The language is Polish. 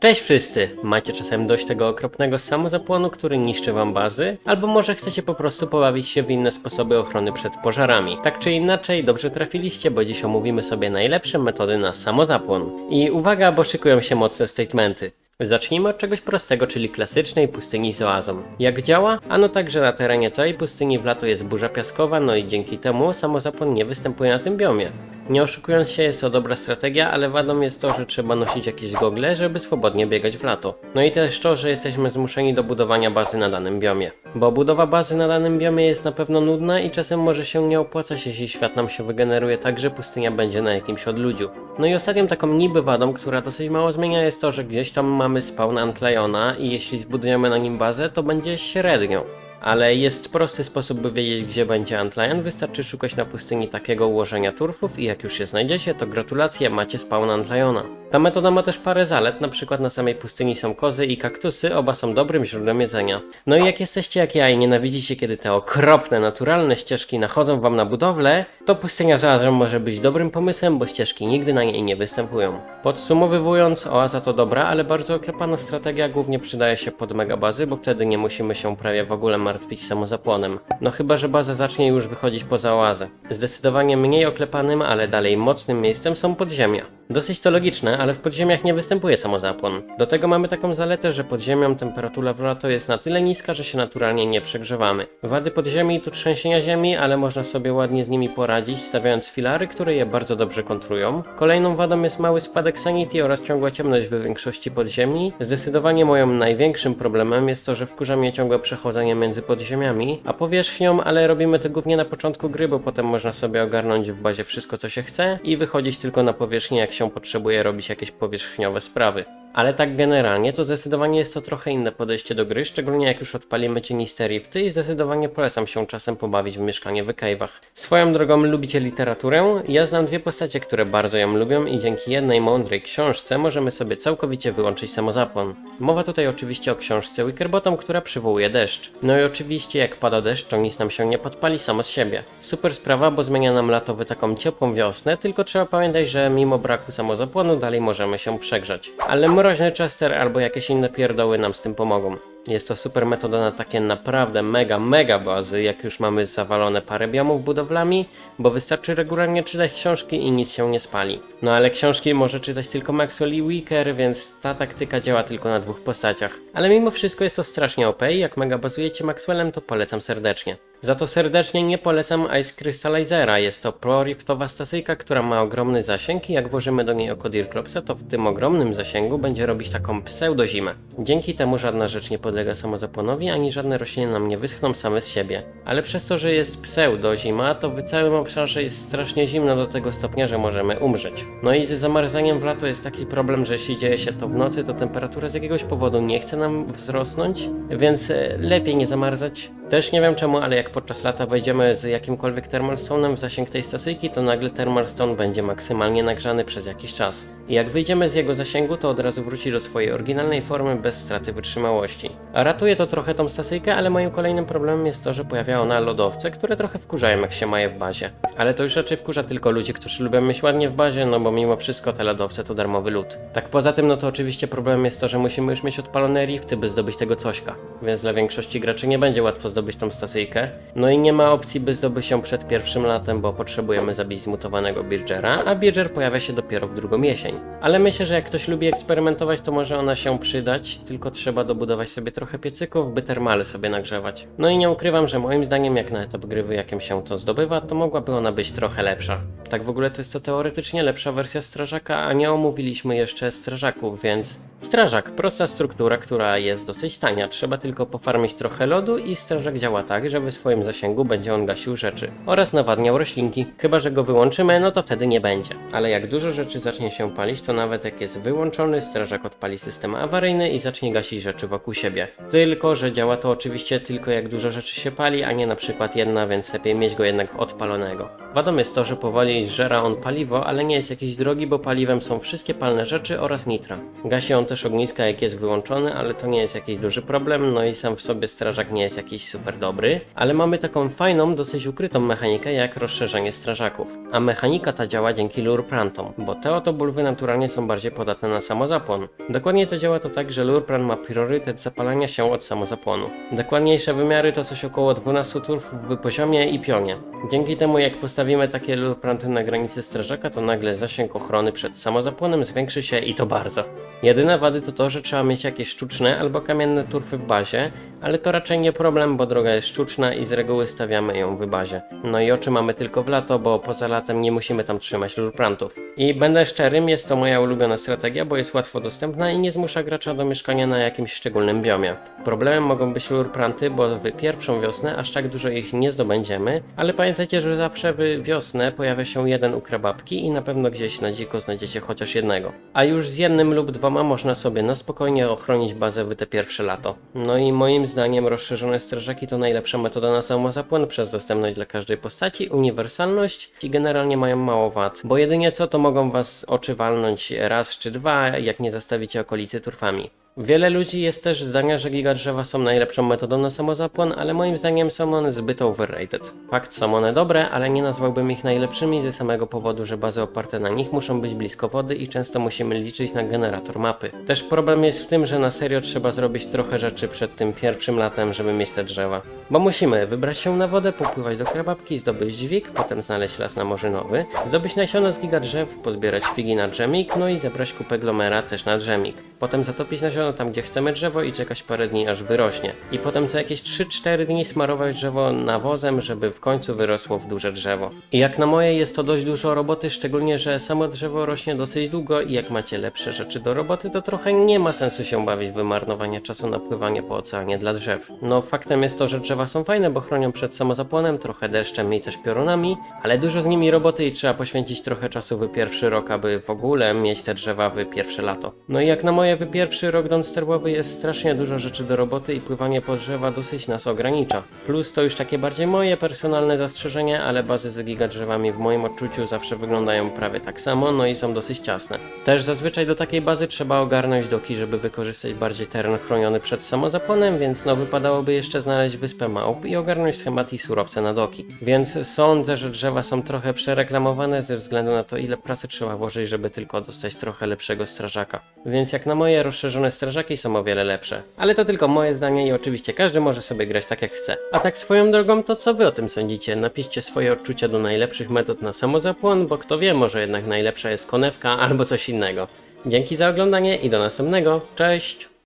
Cześć wszyscy! Macie czasem dość tego okropnego samozapłonu, który niszczy wam bazy? Albo może chcecie po prostu pobawić się w inne sposoby ochrony przed pożarami? Tak czy inaczej, dobrze trafiliście, bo dziś omówimy sobie najlepsze metody na samozapłon. I uwaga, bo szykują się mocne statementy. Zacznijmy od czegoś prostego, czyli klasycznej pustyni z oazą. Jak działa? Ano tak, że na terenie całej pustyni w lato jest burza piaskowa, no i dzięki temu samozapłon nie występuje na tym biomie. Nie oszukując się, jest to dobra strategia, ale wadą jest to, że trzeba nosić jakieś gogle, żeby swobodnie biegać w lato. No i też to, że jesteśmy zmuszeni do budowania bazy na danym biomie. Bo budowa bazy na danym biomie jest na pewno nudna i czasem może się nie opłacać, jeśli świat nam się wygeneruje tak, że pustynia będzie na jakimś odludziu. No i ostatnią taką niby wadą, która dosyć mało zmienia jest to, że gdzieś tam mamy spawn Antliona i jeśli zbudujemy na nim bazę, to będzie średnią. Ale jest prosty sposób, by wiedzieć, gdzie będzie Antlion. Wystarczy szukać na pustyni takiego ułożenia turfów i jak już je znajdziecie, to gratulacje, macie spawn Antliona. Ta metoda ma też parę zalet, na przykład na samej pustyni są kozy i kaktusy, oba są dobrym źródłem jedzenia. No i jak jesteście jak ja i nienawidzicie, kiedy te okropne, naturalne ścieżki nachodzą wam na budowlę, to pustynia z oazą może być dobrym pomysłem, bo ścieżki nigdy na niej nie występują. Podsumowywując, oaza to dobra, ale bardzo oklepana strategia głównie przydaje się pod megabazy, bo wtedy nie musimy się prawie w ogóle martwić samozapłonem. No chyba, że baza zacznie już wychodzić poza oazę. Zdecydowanie mniej oklepanym, ale dalej mocnym miejscem są podziemia. Dosyć to logiczne, ale w podziemiach nie występuje samozapłon. Do tego mamy taką zaletę, że pod ziemią temperatura w lato jest na tyle niska, że się naturalnie nie przegrzewamy. Wady podziemi to trzęsienia ziemi, ale można sobie ładnie z nimi poradzić, stawiając filary, które je bardzo dobrze kontrują. Kolejną wadą jest mały spadek sanity oraz ciągła ciemność w większości podziemi. Zdecydowanie moim największym problemem jest to, że wkurza mnie ciągłe przechodzenie między podziemiami, a powierzchnią, ale robimy to głównie na początku gry, bo potem można sobie ogarnąć w bazie wszystko co się chce i wychodzić tylko na powierzchnię jak się potrzebuje robić jakieś powierzchniowe sprawy. Ale tak generalnie to zdecydowanie jest to trochę inne podejście do gry, szczególnie jak już odpalimy cieniste rifty i zdecydowanie polecam się czasem pobawić w mieszkanie w cave'ach. Swoją drogą lubicie literaturę? Ja znam dwie postacie, które bardzo ją lubią i dzięki jednej mądrej książce możemy sobie całkowicie wyłączyć samozapłon. Mowa tutaj oczywiście o książce Wickerbottom, która przywołuje deszcz. No i oczywiście jak pada deszcz, to nic nam się nie podpali samo z siebie. Super sprawa, bo zmienia nam lato w taką ciepłą wiosnę, tylko trzeba pamiętać, że mimo braku samozapłonu dalej możemy się przegrzać. Ale mroźny Chester albo jakieś inne pierdoły nam z tym pomogą. Jest to super metoda na takie naprawdę mega, mega bazy, jak już mamy zawalone parę biomów budowlami, bo wystarczy regularnie czytać książki i nic się nie spali. No ale książki może czytać tylko Maxwell i Wicker, więc ta taktyka działa tylko na dwóch postaciach. Ale mimo wszystko jest to strasznie OP i jak mega bazujecie Maxwellem, to polecam serdecznie. Za to serdecznie nie polecam Ice Crystallizera. Jest to pro-riftowa stacyjka, która ma ogromny zasięg i jak włożymy do niej oko Dirklopsa, to w tym ogromnym zasięgu będzie robić taką pseudozimę. Dzięki temu żadna rzecz nie podlega samozapłonowi, ani żadne rośliny nam nie wyschną same z siebie. Ale przez to, że jest pseudozima, to w całym obszarze jest strasznie zimno do tego stopnia, że możemy umrzeć. No i z zamarzaniem w lato jest taki problem, że jeśli dzieje się to w nocy, to temperatura z jakiegoś powodu nie chce nam wzrosnąć, więc e, lepiej nie zamarzać. Też nie wiem czemu, ale jak podczas lata wejdziemy z jakimkolwiek thermalstone'em w zasięg tej stacyjki, to nagle thermalstone będzie maksymalnie nagrzany przez jakiś czas. I jak wyjdziemy z jego zasięgu, to od razu wróci do swojej oryginalnej formy bez straty wytrzymałości. A ratuje to trochę tą stacyjkę, ale moim kolejnym problemem jest to, że pojawia ona lodowce, które trochę wkurzają jak się ma je w bazie. Ale to już raczej wkurza tylko ludzi, którzy lubią mieć ładnie w bazie, no bo mimo wszystko te lodowce to darmowy lód. Tak poza tym, no to oczywiście problemem jest to, że musimy już mieć odpalone rifty, by zdobyć tego cośka. Więc dla większości graczy nie będzie łatwo zdobyć tą stacyjkę. No i nie ma opcji, by zdobyć ją przed pierwszym latem, bo potrzebujemy zabić zmutowanego Birgera, a Birger pojawia się dopiero w drugą jesień. Ale myślę, że jak ktoś lubi eksperymentować, to może ona się przydać, tylko trzeba dobudować sobie trochę piecyków, by termale sobie nagrzewać. No i nie ukrywam, że moim zdaniem jak na etap gry, w jakim się to zdobywa, to mogłaby ona być trochę lepsza. Tak w ogóle to jest to teoretycznie lepsza wersja strażaka, a nie omówiliśmy jeszcze strażaków, więc... Strażak, prosta struktura, która jest dosyć tania, trzeba tylko pofarmić trochę lodu i strażak działa tak, że w swoim zasięgu będzie on gasił rzeczy oraz nawadniał roślinki. Chyba, że go wyłączymy, no to wtedy nie będzie. Ale jak dużo rzeczy zacznie się palić, to nawet jak jest wyłączony, strażak odpali system awaryjny i zacznie gasić rzeczy wokół siebie. Tylko, że działa to oczywiście tylko jak dużo rzeczy się pali, a nie na przykład jedna, więc lepiej mieć go jednak odpalonego. Wadą jest to, że powoli i zżera on paliwo, ale nie jest jakiś drogi, bo paliwem są wszystkie palne rzeczy oraz nitra. Gasi on też ogniska jak jest wyłączony, ale to nie jest jakiś duży problem, no i sam w sobie strażak nie jest jakiś super dobry, ale mamy taką fajną, dosyć ukrytą mechanikę jak rozszerzenie strażaków. A mechanika ta działa dzięki lurprantom, bo te oto bulwy naturalnie są bardziej podatne na samozapłon. Dokładnie to działa to tak, że lurpran ma priorytet zapalania się od samozapłonu. Dokładniejsze wymiary to coś około 12 turfów w poziomie i pionie. Dzięki temu jak postawimy takie lurpranty na granicy strażaka, to nagle zasięg ochrony przed samozapłonem zwiększy się i to bardzo. Jedyne wady to to, że trzeba mieć jakieś sztuczne albo kamienne turfy w bazie, ale to raczej nie problem, bo droga jest sztuczna i z reguły stawiamy ją w bazie. No i oczy mamy tylko w lato, bo poza latem nie musimy tam trzymać lurprantów. I będę szczerym, jest to moja ulubiona strategia, bo jest łatwo dostępna i nie zmusza gracza do mieszkania na jakimś szczególnym biomie. Problemem mogą być lurpranty, bo w pierwszą wiosnę aż tak dużo ich nie zdobędziemy, ale pamiętajcie, że zawsze w wiosnę pojawia się jeden u i na pewno gdzieś na dziko znajdziecie chociaż jednego. A już z jednym lub dwoma można sobie na spokojnie ochronić bazę w te pierwsze lato. No i moim zdaniem rozszerzone strażaki to najlepsza metoda na samozapłon przez dostępność dla każdej postaci, uniwersalność i generalnie mają mało wad, bo jedynie co to mogą was oczy walnąć raz czy dwa, jak nie zastawicie okolicy turfami. Wiele ludzi jest też zdania, że gigadrzewa są najlepszą metodą na samozapłon, ale moim zdaniem są one zbyt overrated. Fakt są one dobre, ale nie nazwałbym ich najlepszymi ze samego powodu, że bazy oparte na nich muszą być blisko wody i często musimy liczyć na generator mapy. Też problem jest w tym, że na serio trzeba zrobić trochę rzeczy przed tym pierwszym latem, żeby mieć te drzewa. Bo musimy wybrać się na wodę, popływać do krababki, zdobyć dźwig, potem znaleźć las na Morzynowy, zdobyć nasiona z gigadrzew, pozbierać figi na drzemik, no i zebrać kupę glomera też na drzemik. Potem zatopić nasiona tam, gdzie chcemy drzewo i czekać parę dni, aż wyrośnie. I potem co jakieś 3-4 dni smarować drzewo nawozem, żeby w końcu wyrosło w duże drzewo. I jak na moje jest to dość dużo roboty, szczególnie, że samo drzewo rośnie dosyć długo i jak macie lepsze rzeczy do roboty, to trochę nie ma sensu się bawić w wymarnowanie czasu na pływanie po oceanie dla drzew. No faktem jest to, że drzewa są fajne, bo chronią przed samozapłonem, trochę deszczem i też piorunami, ale dużo z nimi roboty i trzeba poświęcić trochę czasu w pierwszy rok, aby w ogóle mieć te drzewa w pierwsze lato. No i jak na moje w pierwszy rok Don sterbowy jest strasznie dużo rzeczy do roboty i pływanie po drzewa dosyć nas ogranicza. Plus to już takie bardziej moje personalne zastrzeżenia, ale bazy z gigadrzewami w moim odczuciu zawsze wyglądają prawie tak samo, no i są dosyć ciasne. Też zazwyczaj do takiej bazy trzeba ogarnąć doki, żeby wykorzystać bardziej teren chroniony przed samozapłonem, więc no wypadałoby jeszcze znaleźć wyspę małp i ogarnąć schemat i surowce na doki. Więc sądzę, że drzewa są trochę przereklamowane ze względu na to, ile pracy trzeba włożyć, żeby tylko dostać trochę lepszego strażaka. Więc jak na moje rozszerzone strażaki są o wiele lepsze. Ale to tylko moje zdanie i oczywiście każdy może sobie grać tak jak chce. A tak swoją drogą, to co wy o tym sądzicie? Napiszcie swoje odczucia do najlepszych metod na samozapłon, bo kto wie, może jednak najlepsza jest konewka albo coś innego. Dzięki za oglądanie i do następnego. Cześć!